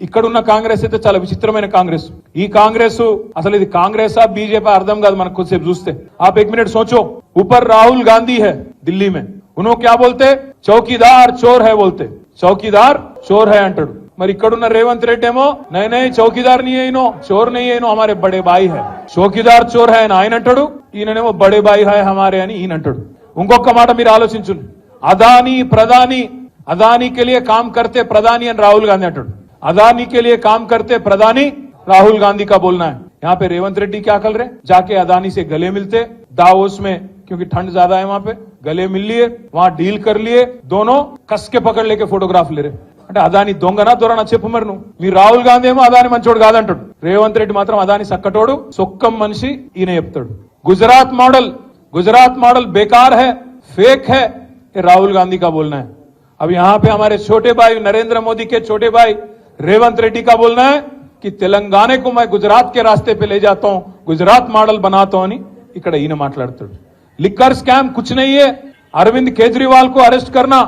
ఇక్కడున్న కాంగ్రెస్ అయితే చాలా విచిత్రమైన కాంగ్రెస్ ఈ కాంగ్రెస్ అసలు ఇది కాంగ్రెసా బీజేపీ అర్థం కాదు మనకు కొద్దిసేపు చూస్తే आप एक मिनट सोचो ऊपर राहुल गांधी है दिल्ली में उन्होंने क्या बोलते चौकीदार चोर है बोलते चौकीदार चोर है అంటాడు మరి ఇక్కడున్న రేవంత్ రెడ్డి ఏమో నై నై చౌకీదార్ నీ అయినో చోర్ నై అయినో హమారే బడే బాయి హై చౌకీదార్ చోర్ హై అని ఆయన అంటాడు ఈయననేమో బడే బాయి హై హమారే అని ఈయన అంటాడు ఇంకొక మాట మీరు ఆలోచించండి అదానీ ప్రధాని अदानी के लिए काम करते प्रधानी అని రాహుల్ గాంధీ అంటాడు अदानी के लिए काम करते प्रधानी राहुल गांधी का बोलना है। यहाँ पे रेवंत रेड्डी क्या कर रहे जाके अदानी से गले मिलते। दावोस में, क्योंकि ठंड ज़्यादा है वहाँ पे, गले मिल लिए, वहाँ डील कर लिए, दोनों कसके पकड़ लेके फोटोग्राफ ले रहे। అంటే అదాని దొంగనా దొరనా చెప్పు మరి నువ్వు మీ రాహుల్ గాంధీ ఏమో అదాని మంచోడు కాదంటాడు రేవంత్ రెడ్డి మాత్రం అదాని సక్కటోడు సొక్కం మనిషి ఈయన చెప్తాడు గుజరాత్ మోడల్ గుజరాత్ మోడల్ బేకార్ హే फेक है, ये राहुल गांधी का बोलना है। अब यहाँ पे हमारे छोटे भाई नरेंद्र मोदी के छोटे भाई रेवंत रेड्डी का बोलना है कि तेलंगाना को मैं गुजरात के रास्ते पे ले जाता हूं गुजरात मॉडल बनाता हूं అని ఇక్కడ ఈయన మాట్లాడతాడు लिक्कर स्कैम कुछ नहीं है अरविंद केजरीवाल को अरेस्ट करना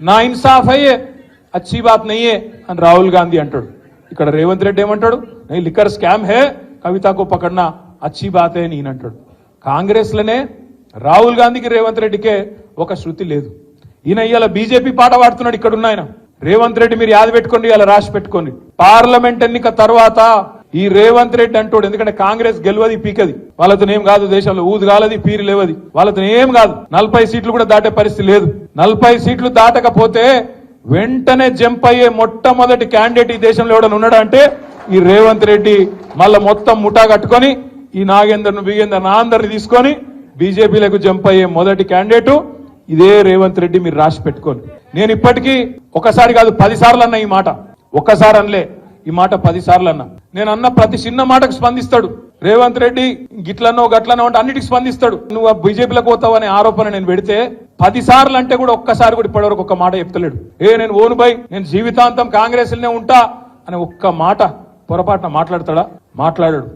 ना इंसाफ है ये अच्छी बात नहीं है అని రాహుల్ గాంధీ అంటాడు ఇక్కడ రేవంత్ రెడ్డి ఏమంటాడు नहीं लिक्कर स्कैम है కవిత को पकड़ना अच्छी बात है అని ఈయన అంటాడు కాంగ్రెస్ లోనే రాహుల్ గాంధీకి రేవంత్ రెడ్డికే ఒక శృతి లేదు ఈయన ఇవాళ బీజేపీ పాట పాడుతున్నాడు ఇక్కడ ఉన్న ఆయన రేవంత్ రెడ్డి మీరు యాద పెట్టుకోండి ఇలా రాసి పెట్టుకోండి. పార్లమెంట్ ఎన్నిక తర్వాత ఈ రేవంత్ రెడ్డి అంటాడు ఎందుకంటే కాంగ్రెస్ గెలవది పీకది. వాళ్ళతో ఏం కాదు దేశంలో ఊదు కాలది పీరు లేవది. వాళ్ళతో ఏం కాదు. నలభై సీట్లు కూడా దాటే పరిస్థితి లేదు. నలభై సీట్లు దాటకపోతే వెంటనే జంప్ అయ్యే మొట్టమొదటి క్యాండిడేట్ ఈ దేశంలో ఎవడన్నా ఉన్నాడా అంటే ఈ రేవంత్ రెడ్డి. మళ్ళా మొత్తం ముఠా కట్టుకొని ఈ నాగేందర్ను బిగేందర్ నా అందరిని తీసుకొని బీజేపీలకు జంప్ అయ్యే మొదటి క్యాండిడేట్ ఇదే రేవంత్ రెడ్డి మీరు రాసి పెట్టుకోండి. నేను ఇప్పటికీ ఒకసారి కాదు పది సార్లు అన్న ఈ మాట. ఒక్కసారి అనలే. ఈ మాట పదిసార్లు అన్నా. నేను అన్న ప్రతి చిన్న మాటకు స్పందిస్తాడు. రేవంత్ రెడ్డి గిట్లనో గట్లనో అంటే అన్నిటికి స్పందిస్తాడు. నువ్వు బీజేపీలకు పోతావు అనే ఆరోపణ నేను పెడితే పది సార్లు అంటే కూడా ఒక్కసారి కూడా ఇప్పటివరకు ఒక్క మాట చెప్తలేడు. ఏ నేను ఓను బై నేను జీవితాంతం కాంగ్రెస్లోనే ఉంటా అని ఒక్క మాట పొరపాటున మాట్లాడతాడా? మాట్లాడాడు.